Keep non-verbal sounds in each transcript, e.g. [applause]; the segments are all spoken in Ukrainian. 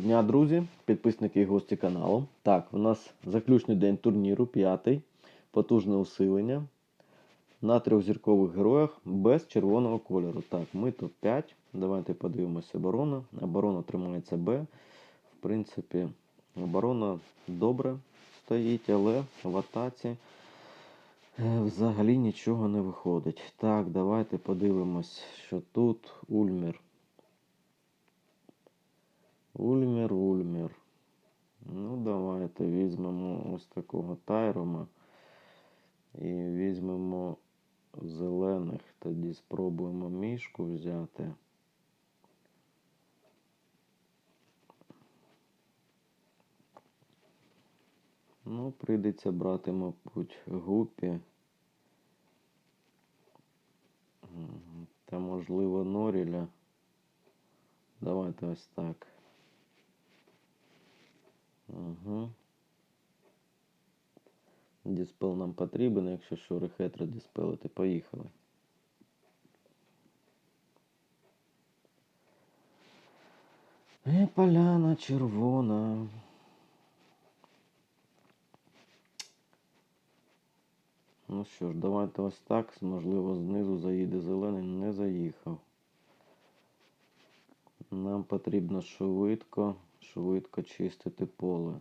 дня, друзі, підписники і гості каналу. Так, у нас заключний день турніру, п'ятий, потужне усилення на трьохзіркових героях без червоного кольору. Так, ми тут 5. Давайте подивимося оборону. Оборона тримається Б. В принципі, оборона добре стоїть, але в атаці е, взагалі нічого не виходить. Так, давайте подивимось, що тут Ульмір. Ульмір, Ульмір. Давайте візьмемо ось такого тайрома. І візьмемо зелених. Тоді спробуємо мішку взяти. Ну, прийдеться брати, мабуть, гупі. Та можливо Норіля. Давайте ось так. Угу. Діспел нам потрібен, якщо що рехетро діспелити. Поїхали. І поляна червона. Ну що ж, давайте ось так. Можливо, знизу заїде зелений. Не заїхав. Нам потрібно швидко, швидко чистити поле.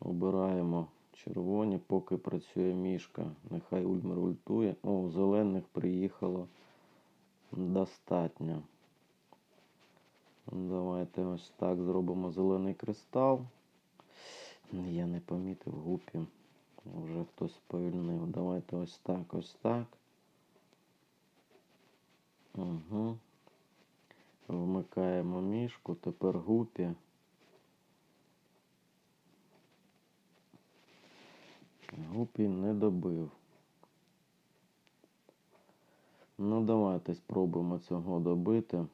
Обираємо червоні, поки працює мішка. Нехай Ульмер ультує. О, зелених приїхало достатньо. Давайте ось так зробимо зелений кристал. Я не помітив гупі. Вже хтось повільнив. Давайте ось так, ось так. Угу. Вмикаємо мішку, тепер гупі. Гупі не добив. Ну, давайте спробуємо цього добити,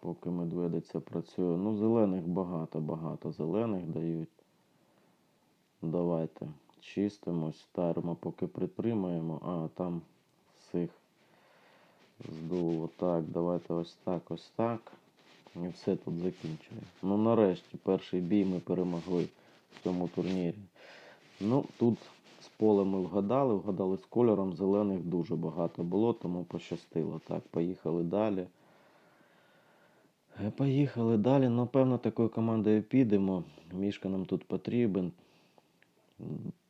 поки медведиця працює. Ну, зелених багато, багато зелених дають. Давайте чистимось, старимо, поки притримаємо. А, там всіх здуло. Так, давайте ось так, ось так. І все тут закінчує. Ну, нарешті, перший бій ми перемогли в цьому турнірі. Ну, тут з полем ми вгадали, вгадали з кольором. Зелених дуже багато було, тому пощастило. Так, поїхали далі. Е, Поїхали далі. Напевно, такою командою підемо. Мішка нам тут потрібен.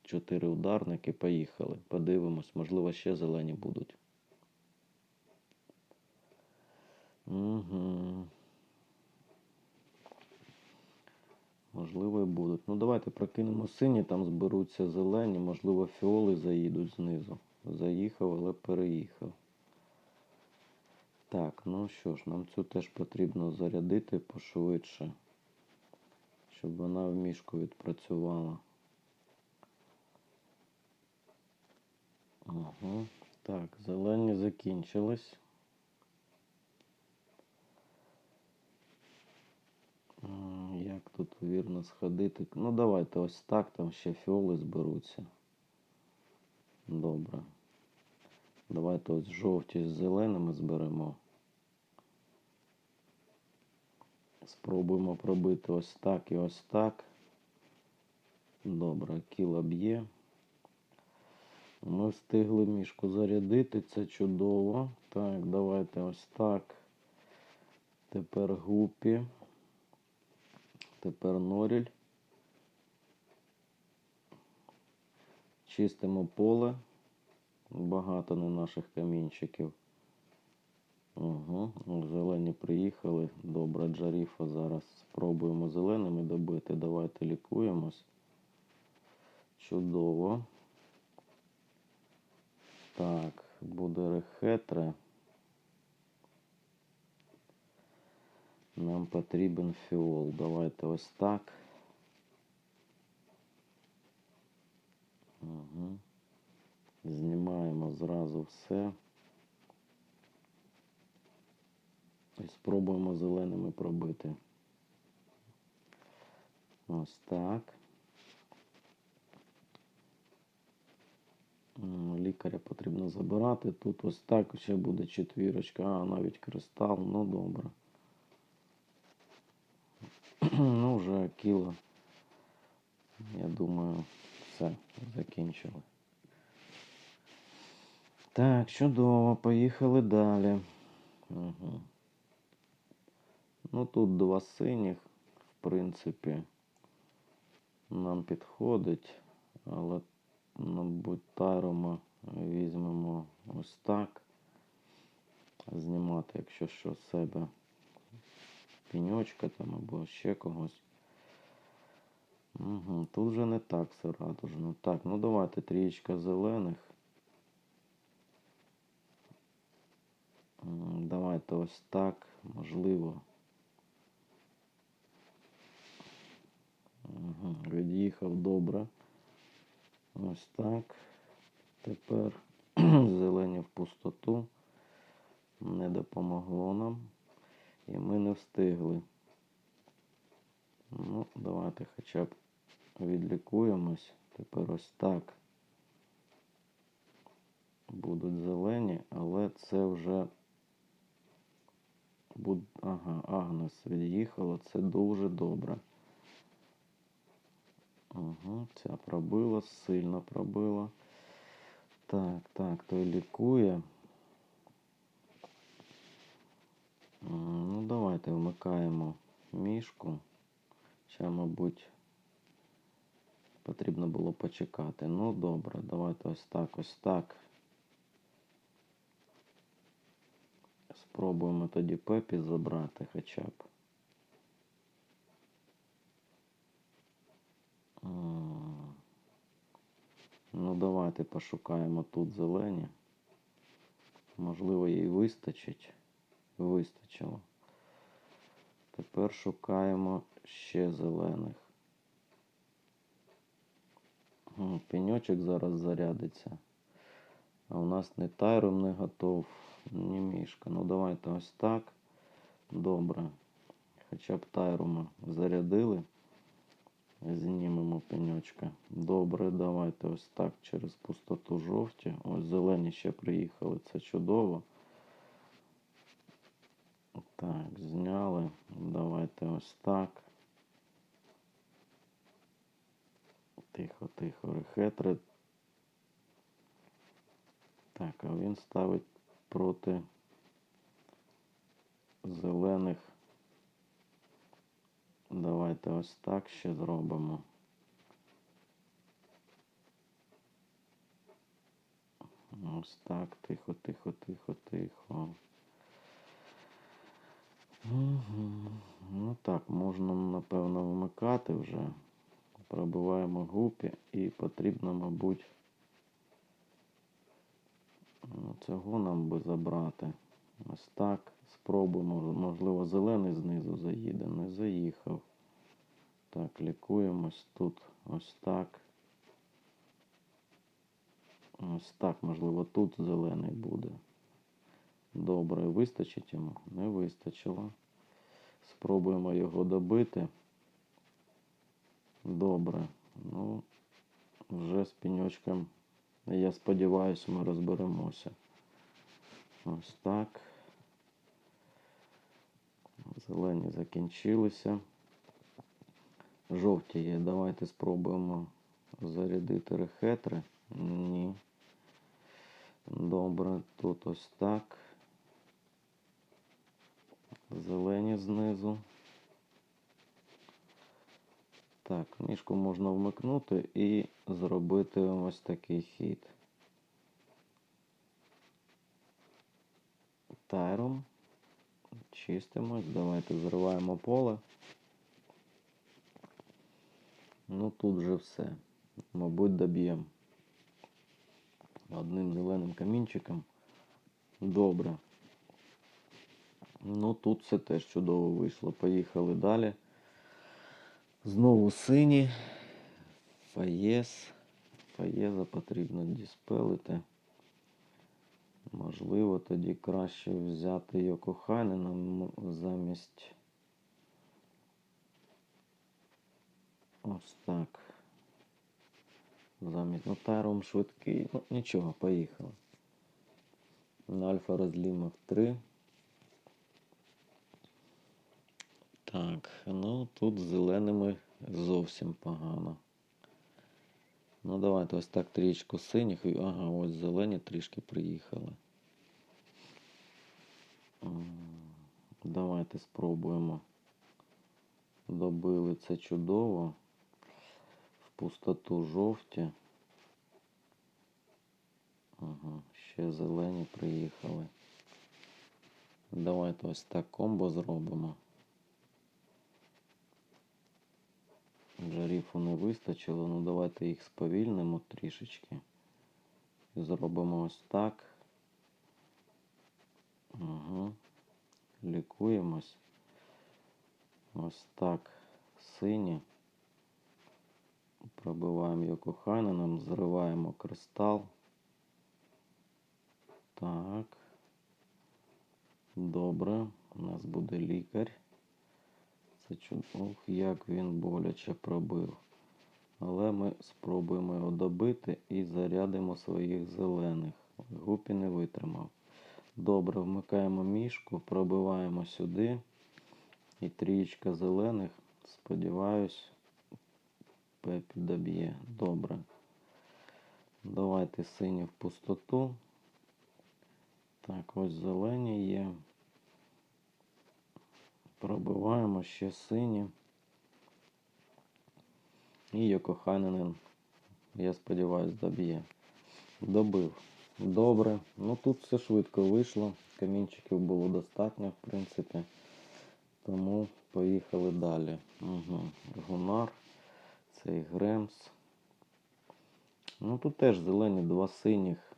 Чотири ударники, поїхали. Подивимось, можливо, ще зелені будуть. Угу. Можливо, і будуть. Ну, давайте прокинемо сині, там зберуться зелені, можливо, фіоли заїдуть знизу. Заїхав, але переїхав. Так, ну що ж, нам цю теж потрібно зарядити пошвидше, щоб вона в мішку відпрацювала. Ага. Так, зелені закінчились. М, Як тут вірно сходити? Ну, давайте ось так, там ще фіоли зберуться. Добре. Давайте ось жовті з зеленими зберемо. Спробуємо пробити ось так і ось так. Добре, кіла б'є. Ми встигли мішку зарядити, це чудово. Так, давайте ось так. Тепер гупі. Тепер норіль. Чистимо поле. Багато на наших камінчиків. Угу. Зелені приїхали. Добре, Джаріфа зараз спробуємо зеленими добити. Давайте лікуємось. Чудово. Так, буде рехетре. Нам потрібен фіол. Давайте ось так. Угу. Знімаємо зразу все. І спробуємо зеленими пробити. Ось так. Лікаря потрібно забирати. Тут ось так ще буде четвірочка, а навіть кристал. Ну добре. [clears throat] вже кіло. Я думаю, все, закінчили. Так, чудово, поїхали далі. Угу. Ну тут два синіх, в принципі, нам підходить, але, мабуть, тайрома візьмемо ось так. Знімати, якщо що, себе піньочка там або ще когось. Угу, тут вже не так все радужно. Так, ну давайте трієчка зелених. Давайте ось так, можливо. Угу, від'їхав добре. Ось так. Тепер [clears throat] зелені в пустоту. Не допомогло нам. І ми не встигли. Ну, давайте хоча б відлікуємось. Тепер ось так. Будуть зелені, але це вже буд... Ага, Агнес від'їхала, це дуже добре. Угу, ця пробила, сильно пробила. Так, так, той лікує. Ну, давайте вмикаємо мішку. Ще, мабуть, потрібно було почекати. Ну, добре, давайте ось так, ось так. Спробуємо тоді Пепі забрати хоча б. Ну, давайте пошукаємо тут зелені. Можливо, їй вистачить. Вистачило. Тепер шукаємо ще зелених. Пеньочок зараз зарядиться. А у нас не тайром не готов, ні мішка. Ну давайте ось так. Добре. Хоча б тайрума зарядили. Знімемо пеньочка. Добре, давайте ось так через пустоту жовті. Ось зелені ще приїхали. Це чудово. Так, зняли. Давайте ось так. Тихо, тихо, рехетри. Так, а він ставить проти зелених. Давайте ось так ще зробимо. Ось так, тихо, тихо, тихо, тихо. Ну так, можна, напевно, вмикати вже. Пробиваємо гупі і потрібно, мабуть, ну, цього нам би забрати. Ось так. Спробуємо. Можливо, зелений знизу заїде. Не заїхав. Так, лікуємось тут. Ось так. Ось так, можливо, тут зелений буде. Добре, вистачить йому? Не вистачило. Спробуємо його добити. Добре. Ну, вже з пеньочком, я сподіваюся, ми розберемося. Ось так. Зелені закінчилися. Жовті є. Давайте спробуємо зарядити рехетри. Ні. Добре, тут ось так. Зелені знизу. Так, мішку можна вмикнути і зробити ось такий хід. Тайром. Чистимось. Давайте зриваємо поле. Ну тут вже все. Мабуть, доб'ємо. Одним зеленим камінчиком. Добре. Ну тут все теж чудово вийшло. Поїхали далі. Знову сині. Фаєс. Фаєза потрібно діспелити. Можливо, тоді краще взяти Йокохайнена м- замість. Ось так. Замість. Ну, Тайром швидкий. Ну, нічого, поїхали. На альфа розлімах 3. Так, ну тут з зеленими зовсім погано. Ну давайте ось так трічку синіх. Ага, ось зелені трішки приїхали. Давайте спробуємо. Добили це чудово. В пустоту жовті. Ага, ще зелені приїхали. Давайте ось так комбо зробимо. Джаріфу не вистачило, ну давайте їх сповільнимо трішечки. І зробимо ось так. Угу. Лікуємось. Ось так. Сині. Пробиваємо Йокохайненом, зриваємо кристал. Так. Добре. У нас буде лікар. Це чудо. Ох, як він боляче пробив. Але ми спробуємо його добити і зарядимо своїх зелених. Гупі не витримав. Добре, вмикаємо мішку, пробиваємо сюди. І трієчка зелених, сподіваюсь, Пепі доб'є. Добре. Давайте сині в пустоту. Так, ось зелені є. Пробиваємо ще сині. І Йокоханенен, я сподіваюсь, доб'є. Добив. Добре. Ну тут все швидко вийшло. Камінчиків було достатньо, в принципі. Тому поїхали далі. Угу. Гунар. Цей Гремс. Ну тут теж зелені, два синіх.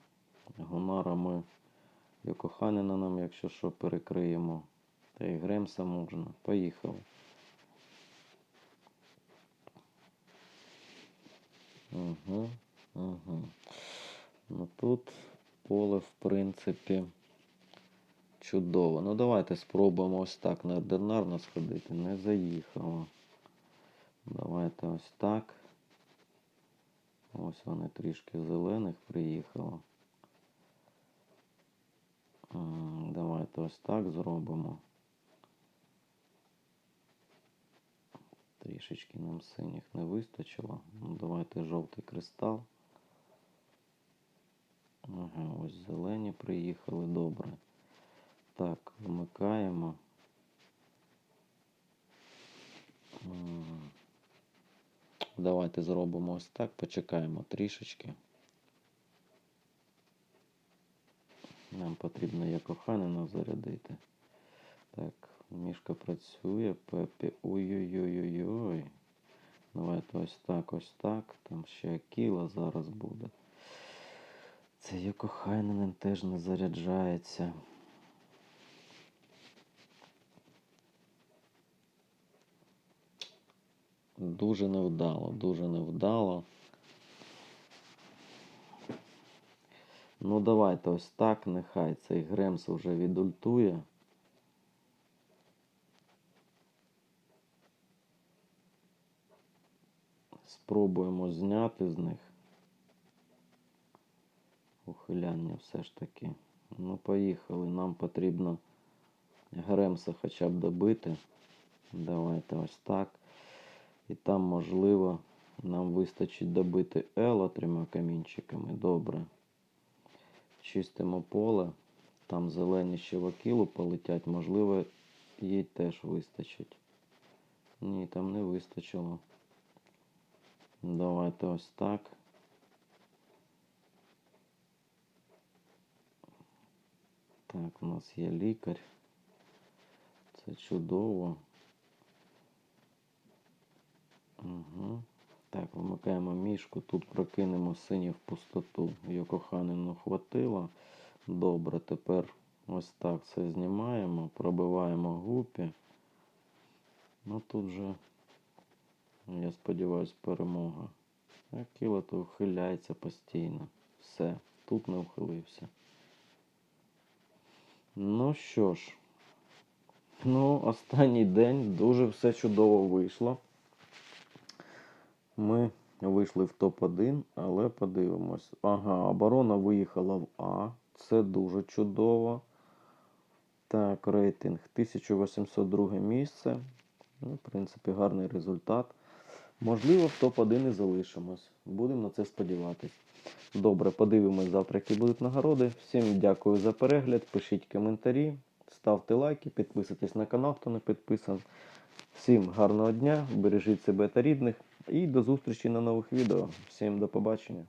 Гунара ми Йокоханена нам, якщо що, перекриємо. Та й Гремса можна. Поїхали. Угу, угу. Ну тут поле, в принципі, чудово. Ну давайте спробуємо ось так неординарно сходити. Не заїхало. Давайте ось так. Ось вони трішки зелених приїхало. Давайте ось так зробимо. Трішечки нам синіх не вистачило. Ну, давайте жовтий кристал. Ага, ось зелені приїхали, добре. Так, вмикаємо. Давайте зробимо ось так, почекаємо трішечки. Нам потрібно як Оханина зарядити. Так, мішка працює, Пепі. Ой-ой-ой-ой-ой. Давайте ось так, ось так. Там ще Акіла зараз буде. Це Йокохайнен теж не заряджається. Дуже невдало, дуже невдало. Ну, давайте ось так, нехай цей Гремс вже відультує. Спробуємо зняти з них. Ухиляння все ж таки. Ну, поїхали. Нам потрібно Гремса хоча б добити. Давайте ось так. І там, можливо, нам вистачить добити Ела трьома камінчиками. Добре. Чистимо поле. Там зелені ще в акілу полетять. Можливо, їй теж вистачить. Ні, там не вистачило. Давайте ось так. Так, у нас є лікар. Це чудово. Угу. Так, вимикаємо мішку. Тут прокинемо синів в пустоту. Йокоханину хватило. Добре, тепер ось так це знімаємо, пробиваємо гупі. Ну тут вже, я сподіваюся, перемога. А кіло то ухиляється постійно. Все, тут не ухилився. Ну що ж, ну, останній день дуже все чудово вийшло. Ми вийшли в топ-1, але подивимось. Ага, оборона виїхала в А. Це дуже чудово. Так, рейтинг 1802 місце. Ну, в принципі, гарний результат. Можливо, в топ-1 і залишимось. Будемо на це сподіватись. Добре, подивимось завтра, які будуть нагороди. Всім дякую за перегляд. Пишіть коментарі, ставте лайки, підписуйтесь на канал, хто не підписан. Всім гарного дня, бережіть себе та рідних і до зустрічі на нових відео. Всім до побачення.